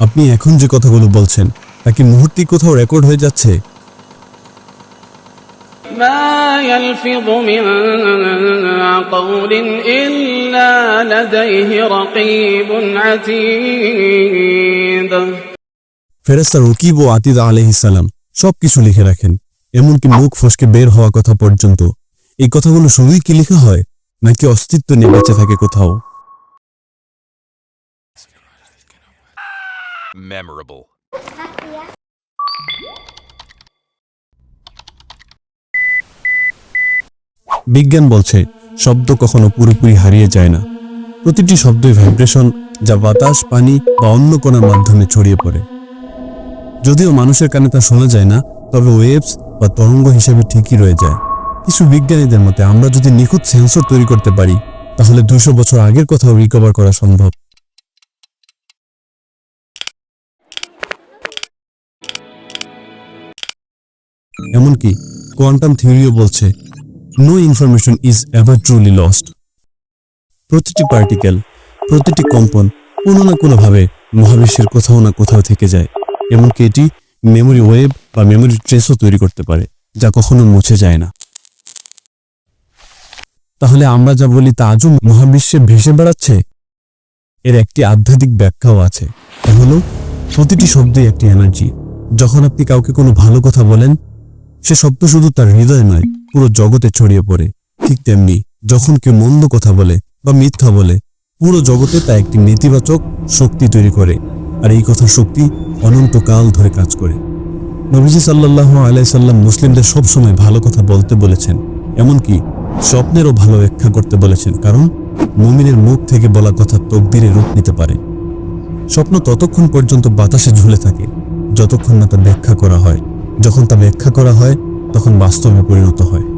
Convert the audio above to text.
আপনি এখন যে কথাগুলো বলছেন তা কি মুহূর্তে কোথাও রেকর্ড হয়ে যাচ্ছে ما يلفظ من قول إلا لديه رقيب عتيد ফেরেস্তা রকিব ও আতিদা আলহিসাল্লাম সবকিছু লিখে রাখেন এমনকি মুখ ফসকে বের হওয়া কথা পর্যন্ত এই কথাগুলো শুধুই কি লেখা হয় নাকি অস্তিত্ব নিয়ে বেঁচে থাকে কোথাও? Memorable. বিজ্ঞান বলছে শব্দ কখনো পুরোপুরি হারিয়ে যায় না। প্রতিটি শব্দই ভাইব্রেশন যা বাতাস পানি বা অন্য কোনার মাধ্যমে ছড়িয়ে পড়ে। যদিও মানুষের কানে তা শোনা যায় না তবে ওয়েবস বা তরঙ্গ হিসেবে ঠিকই রয়ে যায়। কিছু বিজ্ঞানীদের মতে, আমরা যদি নিখুঁত সেন্সর তৈরি করতে পারি, তাহলে দুশো বছর আগের কথাও রিকভার করা সম্ভব। এমনকি কোয়ান্টাম থিওরিও বলছে no information is ever truly lost প্রতিটি পার্টিকেল প্রতিটি কম্পন কোনো না কোনোভাবে মহাবিশ্বের কোথাও না কোথাও থেকে যায়। এমনকি এটি মেমোরি ওয়েব বা মেমোরি ট্রেসও তৈরি করতে পারে, যা কখনো মুছে যায় না। তাহলে আমরা যা বলি তা আজও মহাবিশ্বে ভেসে বেড়াচ্ছে? এর একটি আধ্যাত্মিক ব্যাখ্যাও আছে। তা প্রতিটি শব্দই একটি এনার্জি যখন আপনি কাউকে কোনো ভালো কথা বলেন, সে শব্দ শুধু তার হৃদয় নয়, পুরো জগতে ছড়িয়ে পড়ে। ঠিক তেমনি যখন কেউ মন্দ কথা বলে বা মিথ্যা বলে, পুরো জগতে তা একটি নেতিবাচক শক্তি তৈরি করে, আর এই কথার শক্তি অনন্তকাল ধরে কাজ করে। নবীজি সাল্লাহ আলাইসাল্লাম মুসলিমদের সবসময় ভালো কথা বলতে বলেছেন, এমনকি স্বপ্নেরও ভালো ব্যাখ্যা করতে বলেছেন, কারণ মুমিনের মুখ থেকে বলা কথা তকদিরে রূপ নিতে পারে। স্বপ্ন ততক্ষণ পর্যন্ত বাতাসে ঝুলে থাকে, যতক্ষণ না তা ব্যাখ্যা করা হয়। যখন তা ব্যাখ্যা করা হয়, তখন বাস্তবে পরিণত হয়।